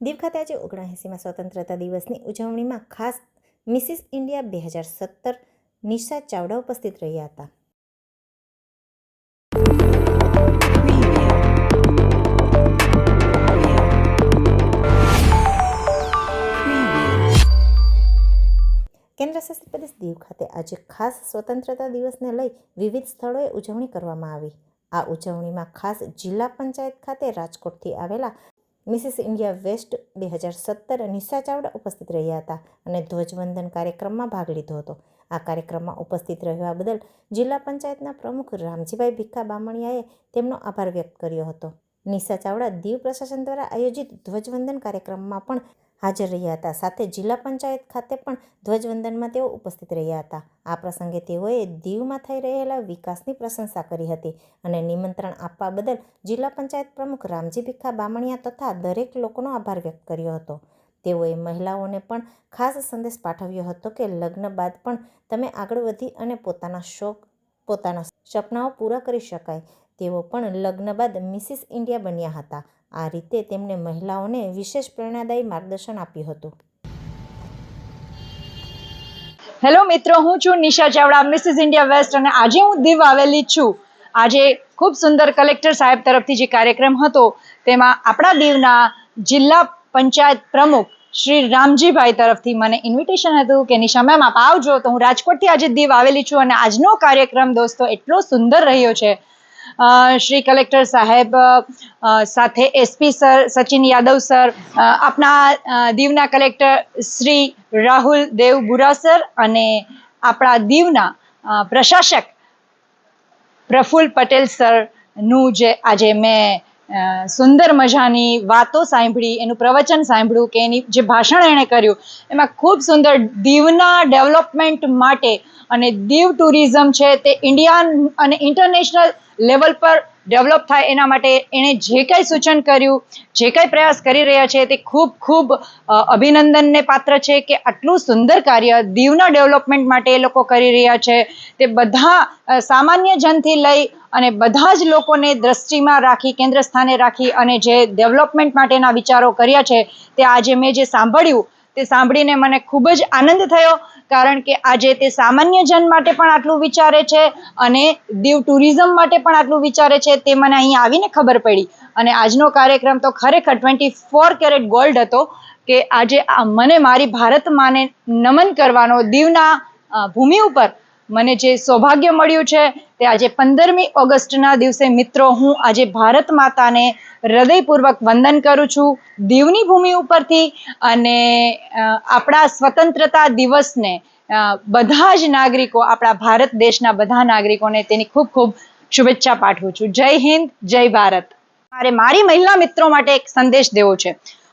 દીવ ખાતે આજે ઓગણએંસીમાં સ્વતંત્રતા દિવસની ઉજવણીમાં ખાસ મિસિસ ઇન્ડિયા બે હજાર સત્તર નિશા ચાવડા ઉપસ્થિત રહ્યા હતા. કેન્દ્ર શાસિત પ્રદેશ દીવ ખાતે આજે ખાસ સ્વતંત્રતા દિવસને લઈ વિવિધ સ્થળોએ ઉજવણી કરવામાં આવી. આ ઉજવણીમાં ખાસ જિલ્લા પંચાયત ખાતે રાજકોટથી આવેલા મિસિસ ઇન્ડિયા વેસ્ટ બે હજાર સત્તર નિશા ચાવડા ઉપસ્થિત રહ્યા હતા અને ધ્વજવંદન કાર્યક્રમમાં ભાગ લીધો હતો. આ કાર્યક્રમમાં ઉપસ્થિત રહેવા બદલ જિલ્લા પંચાયતના પ્રમુખ રામજીભાઈ ભીખા બામણિયાએ તેમનો આભાર વ્યક્ત કર્યો હતો. નિશા ચાવડા દીવ પ્રશાસન દ્વારા આયોજિત ધ્વજવંદન કાર્યક્રમમાં પણ હાજર રહ્યા હતા. સાથે જિલ્લા પંચાયત ખાતે પણ ધ્વજવંદનમાં તેઓ ઉપસ્થિત રહ્યા હતા. આ પ્રસંગે તેઓએ દીવમાં થઈ રહેલા વિકાસની પ્રશંસા કરી હતી અને નિમંત્રણ આપવા બદલ જિલ્લા પંચાયત પ્રમુખ રામજી ભીખા બામણિયા તથા દરેક લોકોનો આભાર વ્યક્ત કર્યો હતો. તેઓએ મહિલાઓને પણ ખાસ સંદેશ પાઠવ્યો હતો કે લગ્ન બાદ પણ તમે આગળ વધી અને પોતાના શોખ, પોતાના સપનાઓ પૂરા કરી શકાય. તેઓ પણ લગ્ન બાદ મિસિસ ઇન્ડિયા બન્યા હતા. આ રીતે તેમણે મહિલાઓને વિશેષ પ્રેરણાદાયી માર્ગદર્શન આપ્યું હતું. હેલો મિત્રો, હું છું Nisha Chavda Mrs India west અને આજે હું દીવ આવેલી છું. આજે ખૂબ સુંદર કલેક્ટર સાહેબ તરફથી જે કાર્યક્રમ હતો, તેમાં આપણા દીવના જિલ્લા પંચાયત પ્રમુખ શ્રી રામજીભાઈ તરફથી મને ઇન્વિટેશન હતું કે નિશા મેમ આપ આવજો. તો હું રાજકોટથી આજે દીવ આવેલી છું અને આજનો કાર્યક્રમ, દોસ્તો, એટલો સુંદર રહ્યો છે. શ્રી કલેક્ટર સાહેબ સાથે SP sir, Sachin Yadav sir આપના દીવના કલેક્ટર શ્રી રાહુલ દેવ બુરા સર અને આપણા દીવના પ્રશાસક પ્રફુલ્લ પટેલ સરનું જે આજે મેં સુંદર મજાની વાતો સાંભળી, એનું પ્રવચન સાંભળ્યું કે એની જે ભાષણ એણે કર્યું, એમાં ખૂબ સુંદર દીવના ડેવલપમેન્ટ માટે અને દીવ ટુરિઝમ છે તે ઇન્ડિયન અને ઇન્ટરનેશનલ લેવલ પર ડેવલપ થાય એના માટે એણે જે કાંઈ સૂચન કર્યું, જે કાંઈ પ્રયાસ કરી રહ્યા છે તે ખૂબ ખૂબ અભિનંદનને પાત્ર છે કે આટલું સુંદર કાર્ય દીવના ડેવલપમેન્ટ માટે એ લોકો કરી રહ્યા છે. તે બધા સામાન્ય જનથી લઈ અને બધા જ લોકોને દ્રષ્ટિમાં રાખી કેન્દ્ર સ્થાને રાખી અને જે ડેવલપમેન્ટ માટેના વિચારો કર્યા છે તે આજે મેં જે સાંભળ્યું તે સાંભળીને મને ખૂબ જ આનંદ થયો, કારણ કે આજે તે સામાન્ય જન માટે પણ આટલું વિચારે છે અને દીવ ટુરિઝમ માટે પણ આટલું વિચારે છે તે મને અહીંયા આવીને ખબર પડી. અને આજનો કાર્યક્રમ તો ખરેખર ટ્વેન્ટી ફોર કેરેટ ગોલ્ડ હતો કે આજે મને મારી ભારત માને નમન કરવાનો દીવના ભૂમિ ઉપર મને જે સૌભાગ્ય મળ્યું છે તે આજે પંદરમી ઓગસ્ટના દિવસે, મિત્રો, હું આજે ભારત માતાને હૃદયપૂર્વક વંદન કરું છું દીવની ભૂમિ ઉપરથી અને આપણા સ્વતંત્રતા દિવસને બધા જ નાગરિકો, આપણા ભારત દેશના બધા નાગરિકોને તેની ખૂબ ખૂબ શુભેચ્છા પાઠવું છું. જય હિન્દ, જય ભારત. મારે મારી મહિલા મિત્રો માટે એક સંદેશ દેવો છે.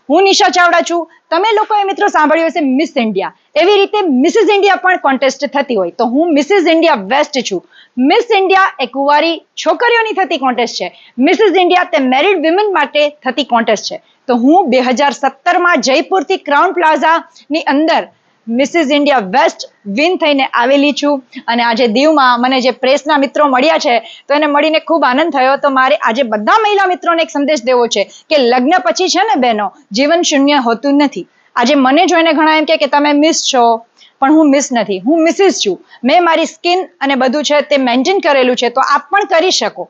હું નિશા ચાવડા છું. તમે લોકોએ મિત્રો સાંભળ્યું હશે મિસ ઇન્ડિયા એવી રીતે મિસિસ ઇન્ડિયા પણ કોન્ટેસ્ટ થતી હોય. તો હું મિસિસ ઇન્ડિયા વેસ્ટ છું. મિસ ઇન્ડિયા એ કુંવારી છોકરીઓની થતી કોન્ટેસ્ટ છે. મિસિસ ઇન્ડિયા તે મેરિડ વિમેન માટે થતી કોન્ટેસ્ટ છે. તો હું બે હજાર સત્તરમાં જયપુરથી ક્રાઉન પ્લાઝાની અંદર મિસિસ ઇન્ડિયા વેસ્ટ વિન થઈને આવેલી છું. અને આજે દીવમાં મને જે પ્રેસના મિત્રો મળ્યા છે, તો એને મળીને ખૂબ આનંદ થયો. તો મારે આજે બધા મહિલા મિત્રોને એક સંદેશ દેવો છે કે લગ્ન પછી છે ને બહેનો, જીવન શૂન્ય હોતું નથી. આજે મને જોઈને ઘણા એમ કે તમે મિસ છો, પણ હું મિસ નથી. હું મિસિસ છું. મેં મારી સ્કિન અને બધું છે તે મેન્ટેન કરેલું છે, તો આપ પણ કરી શકો.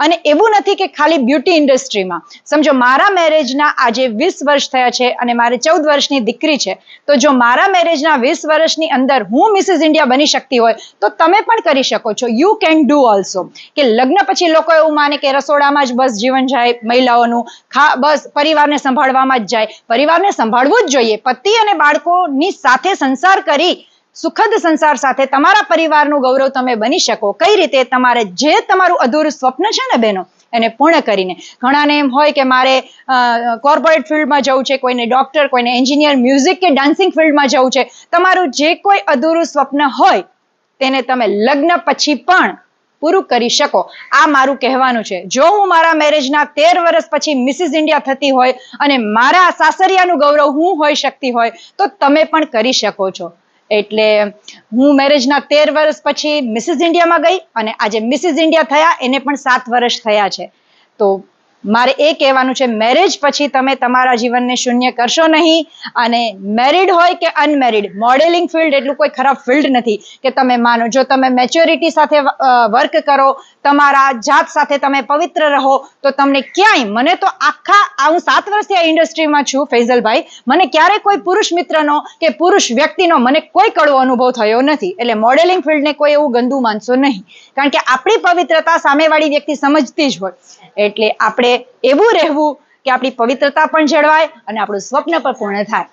અને એવું નથી કે ખાલી બ્યુટી ઇન્ડસ્ટ્રીમાં. સમજો, મારા મેરેજના આજે વીસ વર્ષ થયા છે અને મારે ચૌદ વર્ષની દીકરી છે. તો જો મારા મેરેજના વીસ વર્ષની અંદર હું મિસિસ ઇન્ડિયા બની શકતી હોય, તો તમે પણ કરી શકો છો. યુ કેન ડુ ઓલ્સો કે લગ્ન પછી લોકો એવું માને કે રસોડામાં જ બસ જીવન જાય મહિલાઓનું. ખા, બસ પરિવારને સંભાળવામાં જ જાય. પરિવારને સંભાળવું જ જોઈએ. પતિ અને બાળકોની સાથે સંસાર કરી સુખદ સંસાર સાથે તમારા પરિવારનું ગૌરવ તમે બની શકો. કઈ રીતે? તમારે જે તમારું અધૂરું સ્વપ્ન છે ને બહેનો એને પૂર્ણ કરીને. ઘણાને એમ હોય કે મારે કોર્પોરેટ ફિલ્ડમાં જવું છે, કોઈને ડોક્ટર કોઈને એન્જિનિયર મ્યુઝિક કે ડાન્સિંગ ફિલ્ડમાં જવું છે. તમારું જે કોઈ અધૂરું સ્વપ્ન હોય, તેને તમે લગ્ન પછી પણ પૂરું કરી શકો. આ મારું કહેવાનું છે. જો હું મારા મેરેજના તેર વર્ષ પછી મિસિસ ઇન્ડિયા થતી હોય અને મારા સાસરિયાનું ગૌરવ હું હોઈ શકતી હોય, તો તમે પણ કરી શકો છો. એટલે હું મેરેજના તેર વર્ષ પછી મિસિસ ઇન્ડિયામાં ગઈ અને આજે મિસિસ ઇન્ડિયા થયા, એને પણ સાત વર્ષ થયા છે. તો મારે એ કહેવાનું છે મેરેજ પછી તમે તમારા જીવનને શૂન્ય કરશો નહીં અને મેરિડ હોય કે અનમેરિડ મોડેલિંગ ફિલ્ડ એટલું કોઈ ખરાબ ફિલ્ડ નથી કે તમે માનો, જો તમે મેચ્યોરિટી સાથે વર્ક કરો, તમારા જાત સાથે તમે પવિત્ર રહો, તો તમને ક્યાંય, મને તો આખા હું સાત વર્ષથી આ ઇન્ડસ્ટ્રીમાં છું ફૈઝલભાઈ, મને ક્યારેય કોઈ પુરુષ મિત્રનો કે પુરુષ વ્યક્તિનો મને કોઈ કડવો અનુભવ થયો નથી. એટલે મોડેલિંગ ફિલ્ડને કોઈ એવું ગંદુ માનશો નહીં. કારણ કે આપણી પવિત્રતા સામેવાળી વ્યક્તિ સમજતી જ હોય. એટલે એવું રહેવું કે આપણી પવિત્રતા પણ જળવાય અને આપણું સ્વપ્ન પણ પૂર્ણ થાય.